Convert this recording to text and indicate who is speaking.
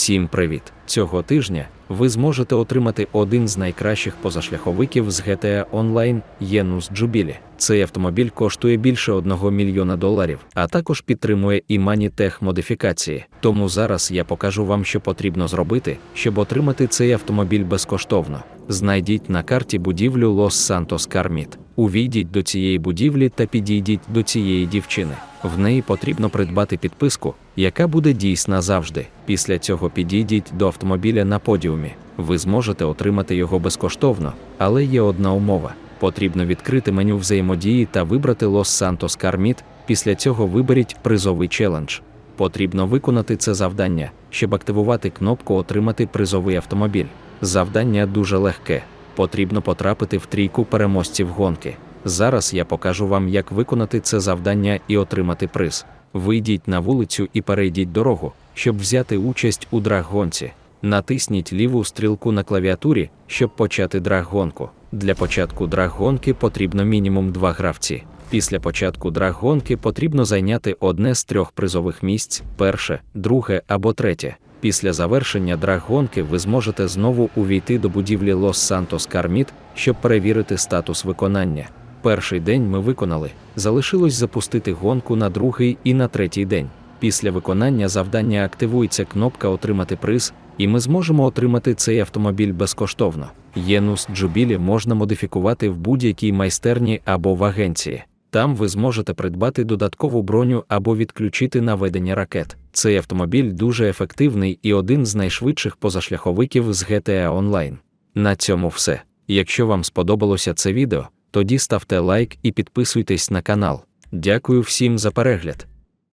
Speaker 1: Всім привіт! Цього тижня ви зможете отримати один з найкращих позашляховиків з GTA Online Єнус Джубілі. Цей автомобіль коштує більше 1 мільйона доларів, а також підтримує і Manitech модифікації. Тому зараз я покажу вам, що потрібно зробити, щоб отримати цей автомобіль безкоштовно. Знайдіть на карті будівлю Лос Сантос Карміт. Увійдіть до цієї будівлі та підійдіть до цієї дівчини. В неї потрібно придбати підписку, яка буде дійсна завжди. Після цього підійдіть до автомобіля на подіумі. Ви зможете отримати його безкоштовно, але є одна умова. Потрібно відкрити меню взаємодії та вибрати Santos Carmit. Після цього виберіть призовий челендж. Потрібно виконати це завдання, щоб активувати кнопку Отримати призовий автомобіль. Завдання дуже легке. Потрібно потрапити в трійку переможців гонки. Зараз я покажу вам, як виконати це завдання і отримати приз. Вийдіть на вулицю і перейдіть дорогу, щоб взяти участь у драг-гонці. Натисніть ліву стрілку на клавіатурі, щоб почати драг-гонку. Для початку драг-гонки потрібно мінімум два гравці. Після початку драг-гонки потрібно зайняти одне з трьох призових місць: перше, друге або третє. Після завершення драг-гонки ви зможете знову увійти до будівлі Los Santos Carmit, щоб перевірити статус виконання. Перший день ми виконали, залишилось запустити гонку на другий і на третій день. Після виконання завдання активується кнопка Отримати приз, і ми зможемо отримати цей автомобіль безкоштовно. Єнус Джубілі можна модифікувати в будь-якій майстерні або в агенції. Там ви зможете придбати додаткову броню або відключити наведення ракет. Цей автомобіль дуже ефективний і один з найшвидших позашляховиків з GTA Online. На цьому все. Якщо вам сподобалося це відео, тоді ставте лайк і підписуйтесь на канал. Дякую всім за перегляд.